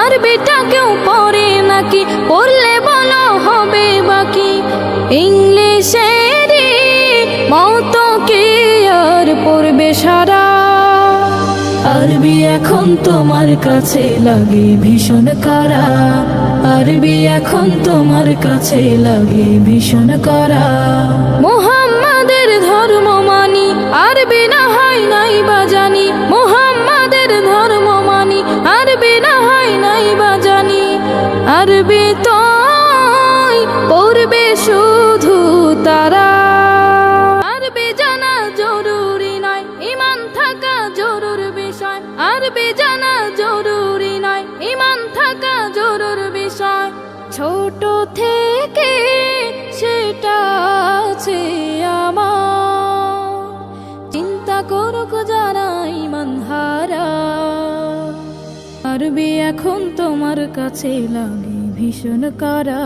বলো হবে কেউ পড়ে নাকি? পড়লে বলো হবে বাকি। ইংলিশেরই মতো কি আর পড়বে সারা? আরবি এখন তোমার কাছে লাগে ভীষণ করা আরবি এখন তোমার কাছে লাগে ভীষণ করা মোহাম্মদের ধর্ম মানি, আরবি না আরবি তো পড়বে শুধু তারা। আরবি জানা জরুরি নয়, ইমান থাকা জরুরি বিষয়। আরবি জানা জরুরি নয়, ইমান থাকা জরুরি বিষয়। ছোট থেকে সেটা আছে আমার। চিন্তা করুক যারা ইমান হারা আরবি এখন তোমার কাছে লাগে ভীষণ করা।